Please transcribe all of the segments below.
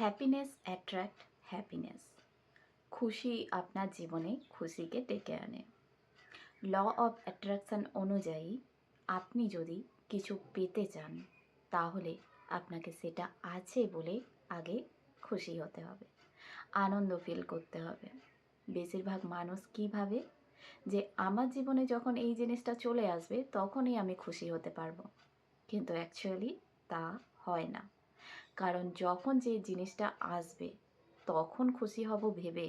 Happiness attract happiness খুশি আপনার জীবনে খুশিকে ডেকে আনে। ল অফ অ্যাট্রাকশন অনুযায়ী আপনি যদি কিছু পেতে চান, তাহলে আপনাকে সেটা আছে বলে আগে খুশি হতে হবে। আনন্দ ফিল করতে হবে। বেশিরভাগ মানুষ কী ভাবে? যে আমার জীবনে যখন এই জিনিসটা চলে আসবে, তখনই আমি খুশি হতে পারব। কিন্তু অ্যাকচুয়ালি তা হয় না। কারণ যখন যে জিনিসটা আসবে, তখন খুশি হব ভেবে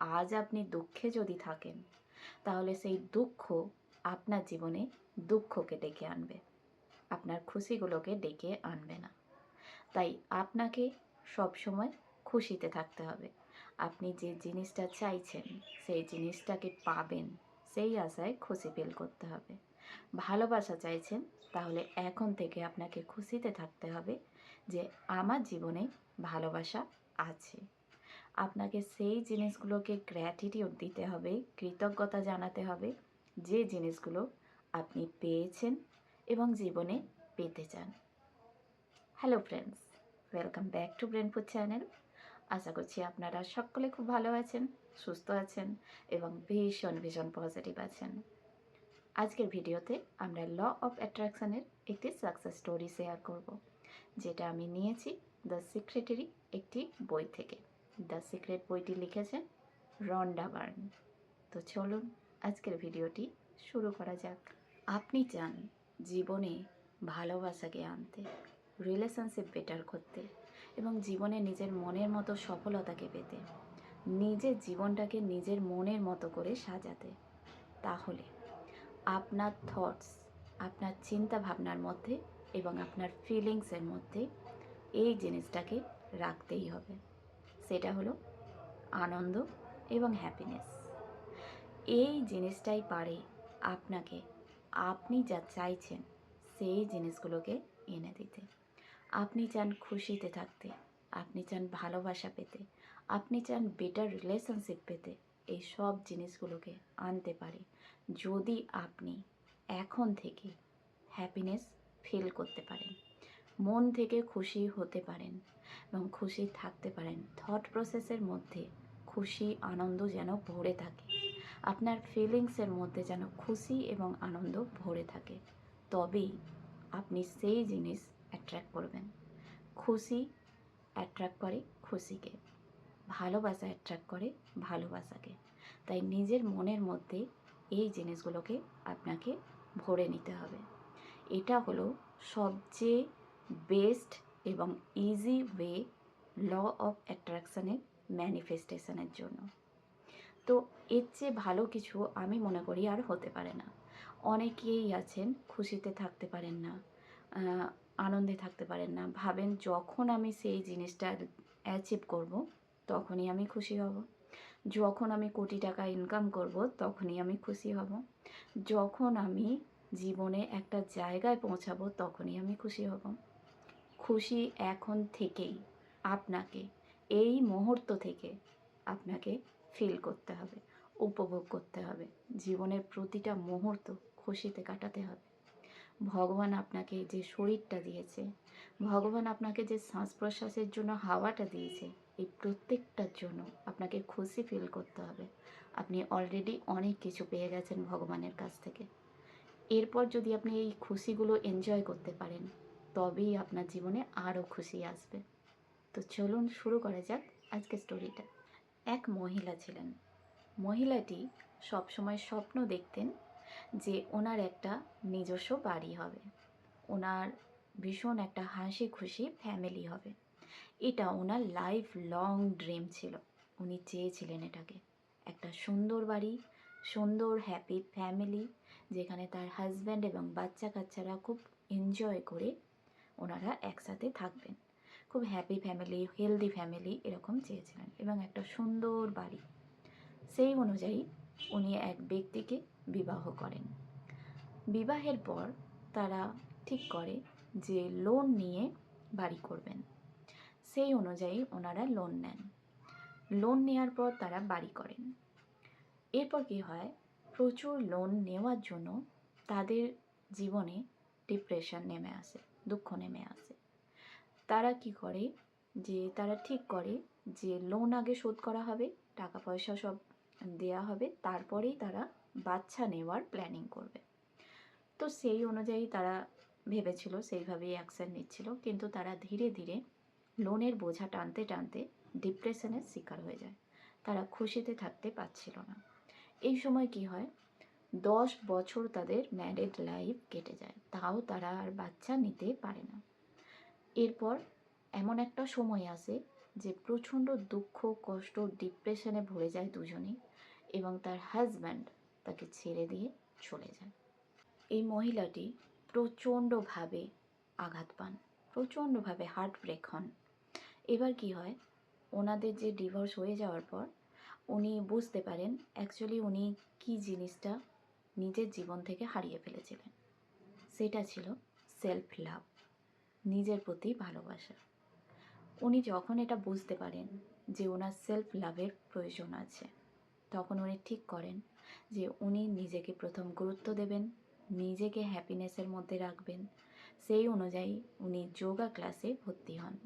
আজ আপনি দুঃখে যদি থাকেন, তাহলে সেই দুঃখ আপনার জীবনে দুঃখকে ডেকে আনবে। আপনার খুশিগুলোকে ডেকে আনবে না। তাই আপনাকে সবসময় খুশিতে থাকতে হবে। আপনি যে জিনিসটা চাইছেন, সেই জিনিসটাকে পাবেন, সেই আশায় খুশি ফিল করতে হবে। ভালোবাসা চাইছেন, তাহলে এখন থেকে আপনাকে খুশিতে থাকতে হবে যে আমার জীবনে ভালোবাসা আছে। আপনাকে সেই জিনিসগুলোকে গ্র্যাটিটিউড দিতে হবে, কৃতজ্ঞতা জানাতে হবে, যে জিনিসগুলো আপনি পেয়েছেন এবং জীবনে পেতে চান। Hello friends welcome back to Brainfood channel আশা করছি আপনারা সকলে খুব ভালো আছেন, সুস্থ আছেন এবং ভীষণ ভীষণ পজিটিভ আছেন। আজকের ভিডিওতে আমরা ল অফ অ্যাট্রাকশানের একটি সাকসেস স্টোরি শেয়ার করব। যেটা আমি নিয়েছি দ্য সিক্রেটারি একটি বই থেকে। দ্য সিক্রেট বইটি লিখেছেন রন্ডা বার্ন। তো চলুন আজকের ভিডিওটি শুরু করা যাক। আপনি চান জীবনে ভালোবাসাকে আনতে রিলেশনশিপ বেটার করতে, এবং জীবনে নিজের মনের মতো সফলতাকে পেতে নিজের জীবনটাকে নিজের মনের মতো করে সাজাতে। তাহলে আপনার থটস আপনার চিন্তা ভাবনার মধ্যে এবং আপনার ফিলিংসের মধ্যে এই জিনিসটাকে রাখতেই হবে। সেটা হলো আনন্দ এবং হ্যাপিনেস এই জিনিসটাই পারে আপনাকে, আপনি যা চাইছেন সেই জিনিসগুলোকে এনে দিতে। আপনি চান খুশিতে থাকতে, আপনি চান ভালোবাসা পেতে, আপনি চান বেটার রিলেশনশিপ পেতে, এই সব জিনিসগুলোকে আনতে পারে। যদি আপনি এখন থেকে হ্যাপিনেস ফিল করতে পারেন। মন থেকে খুশি হতে পারেন এবং খুশি থাকতে পারেন। থট প্রসেসের মধ্যে খুশি, আনন্দ যেন ভরে থাকে। আপনার ফিলিংসের মধ্যে যেন খুশি এবং আনন্দ ভরে থাকে। তবেই আপনি সেই জিনিস অ্যাট্রাক্ট করবেন। খুশি অ্যাট্রাক্ট করে খুশিকে। ভালোবাসা অ্যাট্রাক্ট করে ভালোবাসাকে। তাই নিজের মনের মধ্যে এই জিনিসগুলোকে আপনাকে ভরে নিতে হবে। এটা হলো সবচেয়ে বেস্ট এবং ইজি ওয়ে ল অফ অ্যাট্রাকশানের ম্যানিফেস্টেশনের জন্য। তো এর চেয়ে ভালো কিছু আমি মনে করি আর হতে পারে না। অনেকেই আছেন, খুশিতে থাকতে পারেন না আনন্দে থাকতে পারেন না, ভাবেন যখন আমি সেই জিনিসটা অ্যাচিভ করব, তখনই আমি খুশি হব। যখন আমি কোটি টাকা ইনকাম করব, তখনই আমি খুশি হব। যখন আমি জীবনে একটা জায়গায় পৌঁছাবো তখনই আমি খুশি হব। খুশি এখন থেকেই আপনাকে, এই মুহূর্ত থেকে আপনাকে ফিল করতে হবে, উপভোগ করতে হবে। জীবনের প্রতিটা মুহূর্ত খুশিতে কাটাতে হবে। ভগবান আপনাকে যে শরীরটা দিয়েছে, ভগবান আপনাকে যে শ্বাস প্রশ্বাসের জন্য হাওয়াটা দিয়েছে, এই প্রত্যেকটার জন্য আপনাকে খুশি ফিল করতে হবে। আপনি অলরেডি অনেক কিছু পেয়ে গেছেন ভগবানের কাছ থেকে। এরপর যদি আপনি এই খুশিগুলো এনজয় করতে পারেন, তবেই আপনার জীবনে আরও খুশি আসবে। তো চলুন শুরু করা যাক আজকে স্টোরিটা এক মহিলা ছিলেন। মহিলাটি সবসময় স্বপ্ন দেখতেন যে ওনার একটা নিজস্ব বাড়ি হবে। ওনার ভীষণ একটা হাসি খুশি ফ্যামিলি হবে। এটা ওনার লাইফ লং ড্রিম ছিল। উনি চেয়েছিলেন এটাকে। একটা সুন্দর বাড়ি, সুন্দর হ্যাপি ফ্যামিলি যেখানে তার হাজব্যান্ড এবং বাচ্চা কাচ্চারা খুব এনজয় করে ওনারা একসাথে থাকবেন। খুব হ্যাপি ফ্যামিলি হেলদি ফ্যামিলি এরকম চেয়েছিলেন এবং একটা সুন্দর বাড়ি। সেই অনুযায়ী উনি এক ব্যক্তিকে বিবাহ করেন। বিবাহের পর তারা ঠিক করে যে লোন নিয়ে বাড়ি করবেন। সেই অনুযায়ী ওনারা লোন নেন। লোন নেওয়ার পর তারা বাড়ি করেন। এরপর কি হয়? প্রচুর লোন নেওয়ার জন্য তাদের জীবনে ডিপ্রেশন নেমে আসে, দুঃখ নেমে আসে। তারা কি করে? যে তারা ঠিক করে যে লোন আগে শোধ করা হবে, টাকা পয়সা সব দেয়া হবে, তারপরেই তারা বাচ্চা নেওয়ার প্ল্যানিং করবে। তো সেই অনুযায়ী তারা ভেবেছিল, সেইভাবেই অ্যাকশন নিচ্ছিল, কিন্তু তারা ধীরে ধীরে লোনের বোঝা টানতে টানতে ডিপ্রেশনের শিকার হয়ে যায়। তারা খুশিতে থাকতে পারছিল না। এই সময় কি হয়? দশ বছর তাদের ম্যারিড লাইফ কেটে যায়। তাও তারা আর বাচ্চা নিতে পারে না। এরপর এমন একটা সময় আসে যে প্রচণ্ড দুঃখ, কষ্ট ডিপ্রেশনে ভরে যায় দুজনেই এবং তার হাজব্যান্ড তাকে ছেড়ে দিয়ে চলে যায়। এই মহিলাটি প্রচণ্ডভাবে আঘাত পান, প্রচণ্ডভাবে হার্ট ব্রেক হন। এবার কি হয়? ওনাদের যে ডিভোর্স হয়ে যাওয়ার পর উনি বুঝতে পারেন অ্যাকচুয়ালি উনি কী জিনিসটা নিজের জীবন থেকে হারিয়ে ফেলেছিলেন। সেটা ছিল সেলফ লাভ নিজের প্রতি ভালোবাসা। উনি যখন এটা বুঝতে পারেন যে ওনার সেলফ লাভের প্রয়োজন আছে, তখন উনি ঠিক করেন যে উনি নিজেকে প্রথম গুরুত্ব দেবেন, নিজেকে হ্যাপিনেসের মধ্যে রাখবেন। সেই অনুযায়ী উনি যোগা ক্লাসে ভর্তি হন।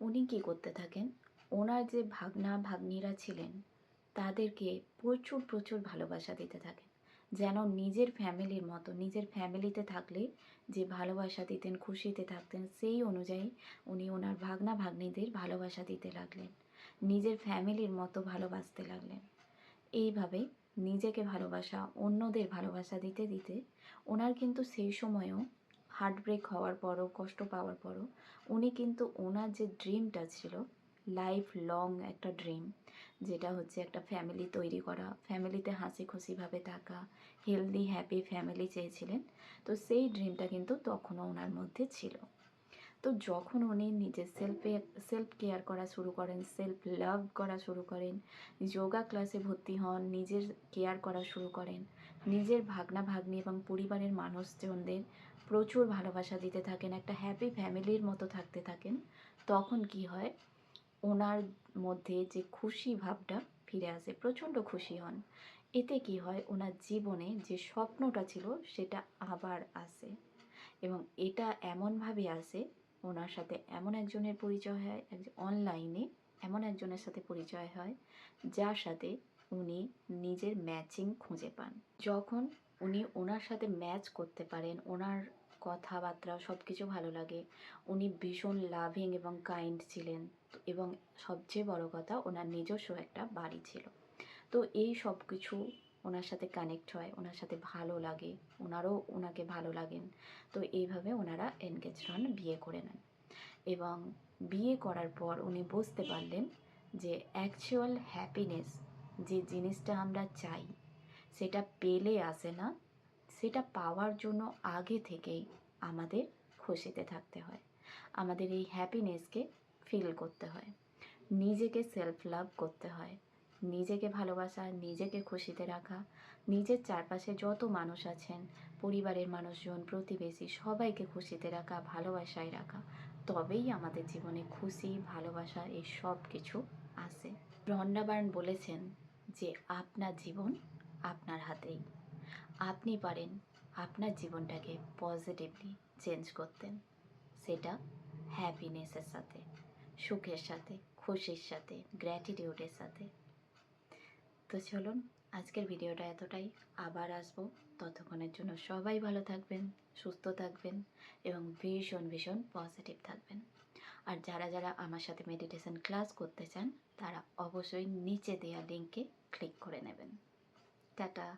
উনি কি করতে থাকেন? ওনার যে ভাগনা ভাগ্নিরা ছিলেন তাদেরকে প্রচুর প্রচুর ভালোবাসা দিতে থাকেন। যেন নিজের ফ্যামিলির মতো, নিজের ফ্যামিলিতে থাকলে যে ভালোবাসা দিতেন, খুশিতে থাকতেন, সেই অনুযায়ী উনি ওনার ভাগনা ভাগ্নিদের ভালোবাসা দিতে লাগলেন। নিজের ফ্যামিলির মতো ভালোবাসতে লাগলেন। এইভাবে নিজেকে ভালোবাসা, অন্যদের ভালোবাসা দিতে দিতে ওনার কিন্তু সেই সময়েও হার্টব্রেক হওয়ার পরও, কষ্ট পাওয়ার পরও উনি কিন্তু ওনার যে ড্রিমটা ছিল লাইফ লং একটা ড্রিম যেটা হচ্ছে একটা ফ্যামিলি তৈরি করা ফ্যামিলিতে হাসি খুশিভাবে থাকা হেলদি হ্যাপি ফ্যামিলি চেয়েছিলেন। তো সেই ড্রিমটা কিন্তু তখনও ওনার মধ্যে ছিল। তো যখন উনি নিজের সেলফে সেলফ কেয়ার করা শুরু করেন সেলফ লাভ করা শুরু করেন যোগা ক্লাসে ভর্তি হন, নিজের কেয়ার করা শুরু করেন, নিজের ভাগনা ভাগ্নি এবং পরিবারের মানুষজনদের প্রচুর ভালোবাসা দিতে থাকেন, একটা হ্যাপি ফ্যামিলির মতো থাকতে থাকেন, তখন কি হয়? ওনার মধ্যে যে খুশি ভাবটা ফিরে আসে, প্রচণ্ড খুশি হন। এতে কি হয়, ওনার জীবনে যে স্বপ্নটা ছিল সেটা আবার আসে এবং এটা এমনভাবে আসে, ওনার সাথে এমন একজনের পরিচয় হয় অনলাইনে এমন একজনের সাথে পরিচয় হয়, যার সাথে উনি নিজের ম্যাচিং খুঁজে পান। যখন উনি ওনার সাথে ম্যাচ করতে পারেন, ওনার কথাবার্তা সব কিছু ভালো লাগে। উনি ভীষণ লাভিং এবং কাইন্ড ছিলেন এবং সবচেয়ে বড় কথা ওনার নিজস্ব একটা বাড়ি ছিল। তো এই সব কিছু ওনার সাথে কানেক্ট হয়, ওনার সাথে ভালো লাগে, ওনারও ওনাকে ভালো লাগেন। তো এইভাবে ওনারা এনগেজ হন, বিয়ে করে নেন। এবং বিয়ে করার পর উনি বুঝতে পারলেন যে অ্যাকচুয়াল হ্যাপিনেস যে জিনিসটা আমরা চাই, সেটা পেলে আসে না সেটা পাওয়ার জন্য আগে থেকেই আমাদের খুশিতে থাকতে হয়। আমাদের এই হ্যাপিনেসকে ফিল করতে হয়। নিজেকে সেলফ লাভ করতে হয়। নিজেকে ভালোবাসা, নিজেকে খুশিতে রাখা, নিজের চারপাশে যত মানুষ আছেন, পরিবারের মানুষজন, প্রতিবেশী, সবাইকে খুশিতে রাখা, ভালোবাসায় রাখা, তবেই আমাদের জীবনে খুশি, ভালোবাসা এই সব কিছু আসে। রন্ডাবার্ন বলেছেন যে, আপনার জীবন আপনার হাতেই। আপনি পারেন আপনার জীবনটাকে পজিটিভলি চেঞ্জ করতেন। সেটা হ্যাপিনেসের সাথে, সুখের সাথে, খুশির সাথে গ্র্যাটিটিউডের সাথে। তো চলুন, আজকের ভিডিওটা এতটাই। আবার আসব ততক্ষণের জন্য। সবাই ভালো থাকবেন, সুস্থ থাকবেন এবং ভীষণ ভীষণ পজিটিভ থাকবেন। আর যারা যারা আমার সাথে মেডিটেশন ক্লাস করতে চান, তারা অবশ্যই নিচে দেওয়া লিঙ্কে ক্লিক করে নেবেন। টাটা।